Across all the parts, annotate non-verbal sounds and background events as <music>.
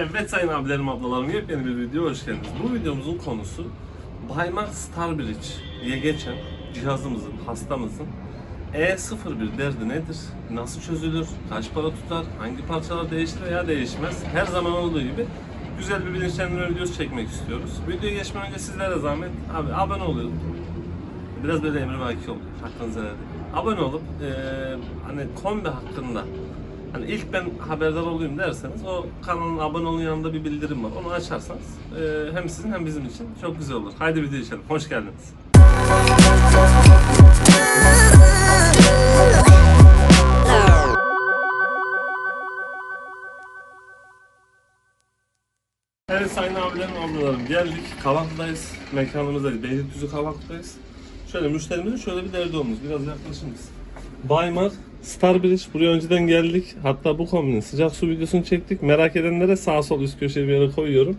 Evet sayın abilerim ablalarım yepyeni bir video hoş geldiniz. Bu videomuzun konusu Baymak Starbridge diye geçen cihazımızın, hastamızın E01 derdi nedir? Nasıl çözülür? Kaç para tutar? Hangi parçalar değişir veya değişmez? Her zaman olduğu gibi güzel bir bilinçlendirme videosu çekmek istiyoruz. Videoya geçmeden önce sizlere zahmet abi abone olun. Biraz böyle emrivaki oluyor. Hakkınızı. Abone olup eee hani kombi hakkında hani ilk ben haberdar olayım derseniz o kanalın abone olun yanında bir bildirim var. Onu açarsanız eee, hem sizin hem bizim için çok güzel olur. Haydi video içelim. Hoş geldiniz. Evet sayın abilerim, ablalarım geldik. Kavak'tayız. Mekanımızdayız. Beylikdüzü Kavak'tayız. Şöyle müşterimizin şöyle bir derdi olmuş. Biraz yaklaşınız. Baymar, Starbridge. Buraya önceden geldik. Hatta bu kombinin sıcak su videosunu çektik. Merak edenlere sağ sol üst köşeye bir yere koyuyorum.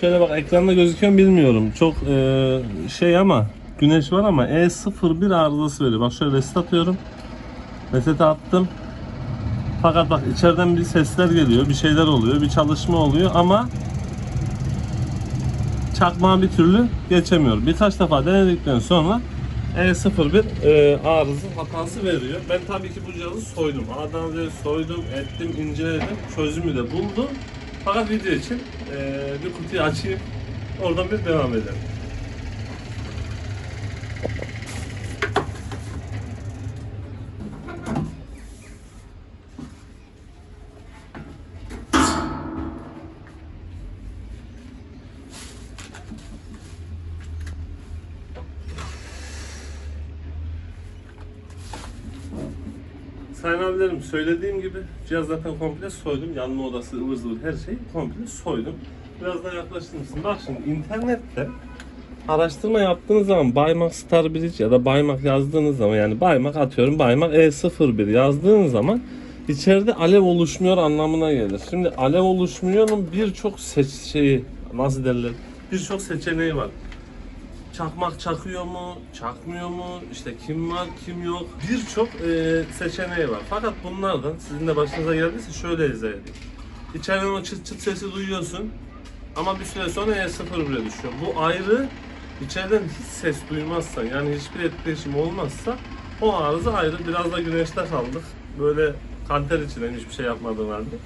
Şöyle bak ekranda gözüküyor bilmiyorum. Çok eee, şey ama güneş var ama E01 arızası veriyor. Bak şöyle reset atıyorum. Reset attım. Fakat bak içeriden bir sesler geliyor, bir şeyler oluyor, bir çalışma oluyor ama çakmağı bir türlü geçemiyor. Birkaç defa denedikten sonra E01 e, arıza hatası veriyor. Ben tabii ki bu cihazı soydum. A'dan soydum, ettim, inceledim. Çözümü de buldum. Fakat video için e, bir kutuyu açayım. Oradan bir devam edelim. Sayın abilerim söylediğim gibi cihaz zaten komple soydum. Yanma odası, ıvır zıvır her şeyi komple soydum. Biraz daha yaklaştır mısın? Bak şimdi internette araştırma yaptığınız zaman Baymak Starbridge ya da Baymak yazdığınız zaman yani Baymak atıyorum Baymak E01 yazdığınız zaman içeride alev oluşmuyor anlamına gelir. Şimdi alev oluşmuyorun birçok seç şeyi nasıl derler birçok seçeneği var çakmak çakıyor mu, çakmıyor mu, işte kim var, kim yok. Birçok e, seçeneği var. Fakat bunlardan sizin de başınıza geldiyse şöyle izah. İçeriden o çıt çıt sesi duyuyorsun ama bir süre sonra E0 bile düşüyor. Bu ayrı. İçeriden hiç ses duymazsan yani hiçbir etkileşim olmazsa o arıza ayrı. Biraz da güneşte kaldık. Böyle kanter içinden hiçbir şey yapmadığım halde.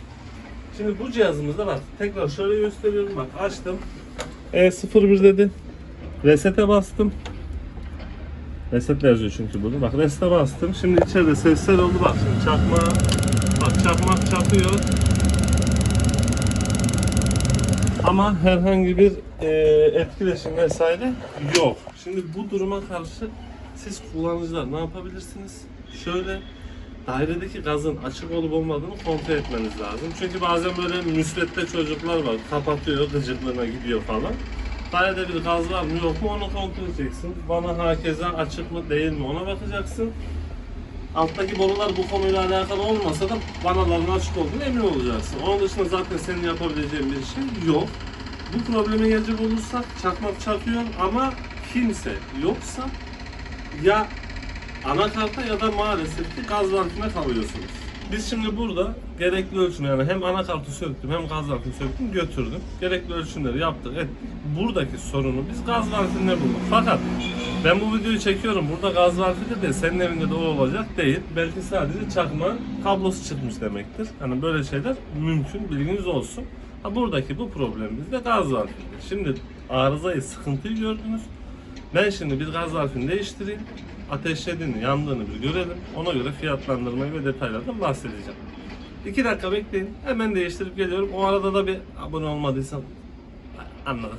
Şimdi bu cihazımızda bak tekrar şöyle gösteriyorum bak açtım. E01 dedi. Resete bastım. Reset yazıyor çünkü burada. Bak resete bastım. Şimdi içeride sesler oldu. Bak şimdi çakma. Bak çakmak çakıyor. Ama herhangi bir e, etkileşim vesaire yok. Şimdi bu duruma karşı siz kullanıcılar ne yapabilirsiniz? Şöyle dairedeki gazın açık olup olmadığını kontrol etmeniz lazım. Çünkü bazen böyle müsvedde çocuklar var. Kapatıyor, gıcıklığına gidiyor falan. Dairede bir gaz var mı yok mu onu kontrol edeceksin. Bana hakeza açık mı değil mi ona bakacaksın. Alttaki borular bu konuyla alakalı olmasa da vanaların açık olduğunu emin olacaksın. Onun dışında zaten senin yapabileceğin bir şey yok. Bu probleme gelecek olursak çakmak çakıyor ama kimse yoksa ya anakarta ya da maalesef ki gaz valfine kalıyorsunuz. Biz şimdi burada gerekli ölçüm yani hem anakartı söktüm hem gaz valfini söktüm götürdüm. Gerekli ölçümleri yaptık ettik. Buradaki sorunu biz gaz valfinde bulduk. Fakat ben bu videoyu çekiyorum. Burada gaz valfi de senin evinde de o olacak değil. Belki sadece çakma kablosu çıkmış demektir. Hani böyle şeyler mümkün bilginiz olsun. Ha buradaki bu problemimiz de gaz valfidir. Şimdi arızayı, sıkıntıyı gördünüz. Ben şimdi bir gaz valfini değiştireyim. Ateşlediğini, yandığını bir görelim. Ona göre fiyatlandırmayı ve detaylardan bahsedeceğim. İki dakika bekleyin. Hemen değiştirip geliyorum. O arada da bir abone olmadıysan anladın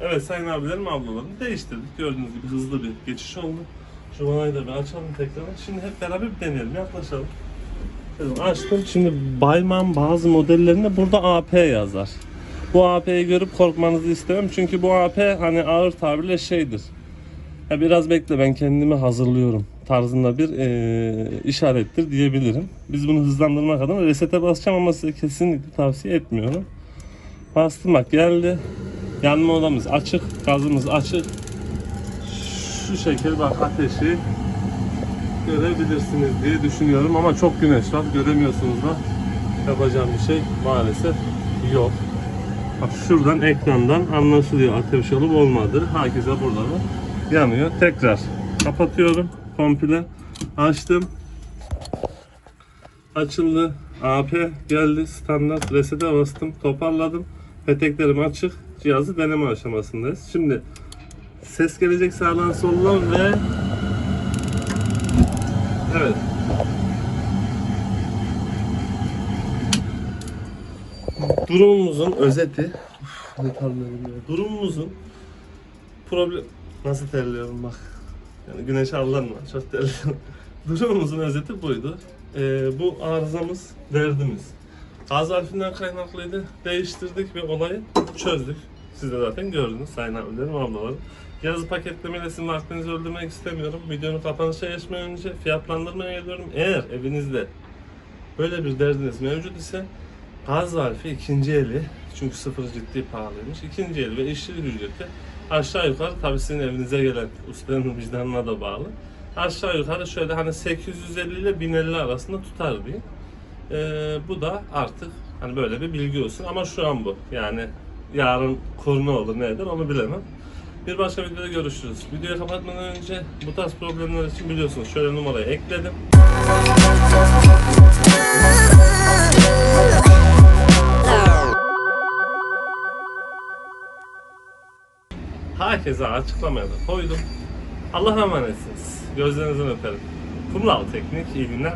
Evet sayın abilerim ablalarım değiştirdik. Gördüğünüz gibi hızlı bir geçiş oldu. Şu vanayı da bir açalım tekrar. Şimdi hep beraber bir deneyelim. Yaklaşalım. Açtım. Şimdi Bayman bazı modellerinde burada AP yazar. Bu AP'yi görüp korkmanızı istemem. Çünkü bu AP hani ağır tabirle şeydir. Ya biraz bekle ben kendimi hazırlıyorum tarzında bir eee, işarettir diyebilirim. Biz bunu hızlandırmak adına resete basacağım ama size kesinlikle tavsiye etmiyorum. Bastım bak geldi. Yanma odamız açık, gazımız açık. Şu şekil bak ateşi görebilirsiniz diye düşünüyorum ama çok güneş var göremiyorsunuz da yapacağım bir şey maalesef yok. Bak şuradan ekrandan anlaşılıyor ateş olup olmadığı. Herkese burada da yanıyor. Tekrar kapatıyorum komple. Açtım. Açıldı. AP geldi. Standart resete bastım. Toparladım. Peteklerim açık. Cihazı deneme aşamasındayız. Şimdi ses gelecek sağdan soldan ve Evet. Durumumuzun özeti Uf. Durumumuzun problem nasıl terliyorum bak. Yani güneşe aldanma çok terliyorum. <laughs> Durumumuzun özeti buydu. Ee, bu arızamız derdimiz. Gaz harfinden kaynaklıydı. Değiştirdik ve olayı çözdük. Siz de zaten gördünüz sayın abilerim, ablalarım. Yazı paketlemeyle sizin vaktinizi öldürmek istemiyorum. Videonun kapanışa geçmeden önce fiyatlandırmaya geliyorum. Eğer evinizde böyle bir derdiniz mevcut ise gaz harfi ikinci eli çünkü sıfır ciddi pahalıymış. İkinci el ve işçilik ücreti aşağı yukarı tabii sizin evinize gelen ustanın <laughs> vicdanına da bağlı. Aşağı yukarı şöyle hani 850 ile 1050 arasında tutar diyeyim. Ee, bu da artık hani böyle bir bilgi olsun ama şu an bu. Yani yarın kur ne olur ne eder onu bilemem. Bir başka videoda görüşürüz. Videoyu kapatmadan önce bu tarz problemler için biliyorsunuz şöyle numarayı ekledim. Herkese açıklamaya da koydum. Allah'a emanetsiniz. Gözlerinizden öperim. Kumral Teknik iyi günler?